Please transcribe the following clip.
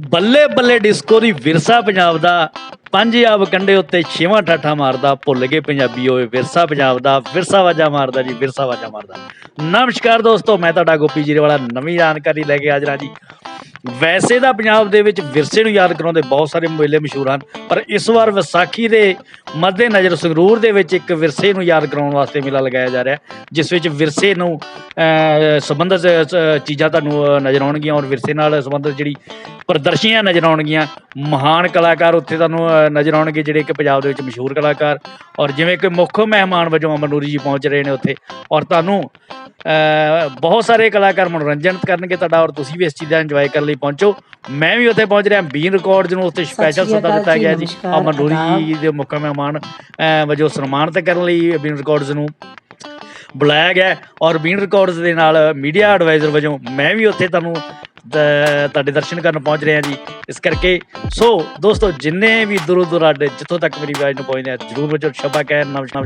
ਬੱਲੇ ਬੱਲੇ ਡਿਸਕੋ ਦੀ ਵਿਰਸਾ ਪੰਜਾਬ ਦਾ, ਪੰਜ ਪੰਜਾਬ ਕੰਡੇ ਉੱਤੇ ਛੇਵਾਂ ਠਾਠਾ ਮਾਰਦਾ, ਭੁੱਲ ਗਏ ਪੰਜਾਬੀ ਓਏ, ਵਿਰਸਾ ਪੰਜਾਬ ਦਾ, ਵਿਰਸਾ ਵਾਜਾ ਮਾਰਦਾ ਜੀ, ਵਿਰਸਾ ਵਾਜਾ ਮਾਰਦਾ। ਨਮਸਕਾਰ ਦੋਸਤੋ, ਮੈਂ ਤੁਹਾਡਾ ਗੋਪੀ ਜੀਰੇ ਵਾਲਾ, ਨਵੀਂ ਜਾਣਕਾਰੀ ਲੈ ਕੇ ਹਾਜ਼ਰ ਹਾਂ ਜੀ। ਵੈਸੇ ਤਾਂ ਪੰਜਾਬ ਦੇ ਵਿੱਚ ਵਿਰਸੇ ਨੂੰ ਯਾਦ ਕਰਾਉਂਦੇ ਬਹੁਤ ਸਾਰੇ ਮੇਲੇ ਮਸ਼ਹੂਰ ਹਨ। ਪਰ ਇਸ ਵਾਰ ਵਿਸਾਖੀ ਦੇ ਮੱਦੇ ਨਜ਼ਰ ਸੰਗਰੂਰ ਦੇ ਵਿੱਚ ਇੱਕ ਵਿਰਸੇ ਨੂੰ ਯਾਦ ਕਰਾਉਣ ਵਾਸਤੇ ਮੇਲਾ ਲਗਾਇਆ ਜਾ ਰਿਹਾ ਜਿਸ ਵਿੱਚ ਵਿਰਸੇ ਨੂੰ ਸੰਬੰਧਿਤ ਚੀਜ਼ਾਂ ਤੁਹਾਨੂੰ ਨਜ਼ਰ ਆਉਣਗੀਆਂ ਔਰ ਵਿਰਸੇ ਨਾਲ ਸੰਬੰਧਿਤ ਜਿਹੜੀ ਪ੍ਰਦਰਸ਼ਨੀਆਂ ਨਜ਼ਰ ਆਉਣਗੀਆਂ। ਮਹਾਨ ਕਲਾਕਾਰ ਉੱਥੇ ਤੁਹਾਨੂੰ ਨਜ਼ਰ ਆਉਣਗੇ ਜਿਹੜੇ ਕਿ ਪੰਜਾਬ ਦੇ ਵਿੱਚ ਮਸ਼ਹੂਰ ਕਲਾਕਾਰ ਔਰ ਜਿਵੇਂ ਕਿ ਮੁੱਖ ਮਹਿਮਾਨ ਵਜੋਂ ਅਮਰ ਨੂਰੀ ਜੀ ਪਹੁੰਚ ਰਹੇ ਨੇ ਉੱਥੇ ਔਰ ਤੁਹਾਨੂੰ ਬਹੁਤ ਸਾਰੇ ਕਲਾਕਾਰ ਮਨੋਰੰਜਨ ਕਰਨਗੇ ਤੁਹਾਡਾ ਔਰ ਤੁਸੀਂ ਵੀ ਇਸ ਚੀਜ਼ ਦਾ ਇੰਜੋਏ ਕਰਨ ਲਈ ਪਹੁੰਚੋ। ਮੈਂ ਵੀ ਉੱਥੇ ਪਹੁੰਚ ਰਿਹਾ ਬੀਨ ਰਿਕਾਰਡਸ ਨੂੰ ਉੱਥੇ ਸਪੈਸ਼ਲ ਸੱਦਾ ਦਿੱਤਾ ਗਿਆ ਜੀ। ਨਮਸਕਾਰ, ਆਦਾਬ। ਜੀ ਦੇ ਮੁੱਖ ਮਹਿਮਾਨ ਵਜੋਂ ਸਨਮਾਨਿਤ ਕਰਨ ਲਈ ਬੀਨ ਰਿਕਾਰਡਸ ਨੂੰ ਬੁਲਾਇਆ ਗਿਆ ਔਰ ਬੀਨ ਰਿਕਾਰਡਸ ਦੇ ਨਾਲ ਮੀਡੀਆ ਐਡਵਾਈਜ਼ਰ ਵਜੋਂ ਮੈਂ ਵੀ ਉੱਥੇ ਤੁਹਾਨੂੰ ਤੁਹਾਡੇ ਦਰਸ਼ਨ ਕਰਨ ਪਹੁੰਚ ਰਿਹਾ ਜੀ ਇਸ ਕਰਕੇ ਸੋ ਦੋਸਤੋ ਜਿੰਨੇ ਵੀ ਦੂਰੋਂ ਦੁਰਾਡੇ ਜਿੱਥੋਂ ਤੱਕ ਮੇਰੀ ਆਵਾਜ਼ ਨੂੰ ਪਹੁੰਚਦੇ ਆ ਜਰੂਰ ਵਜੋ ਸ਼ਬਾ ਕਹਿ ਨਮਸਕਾਰ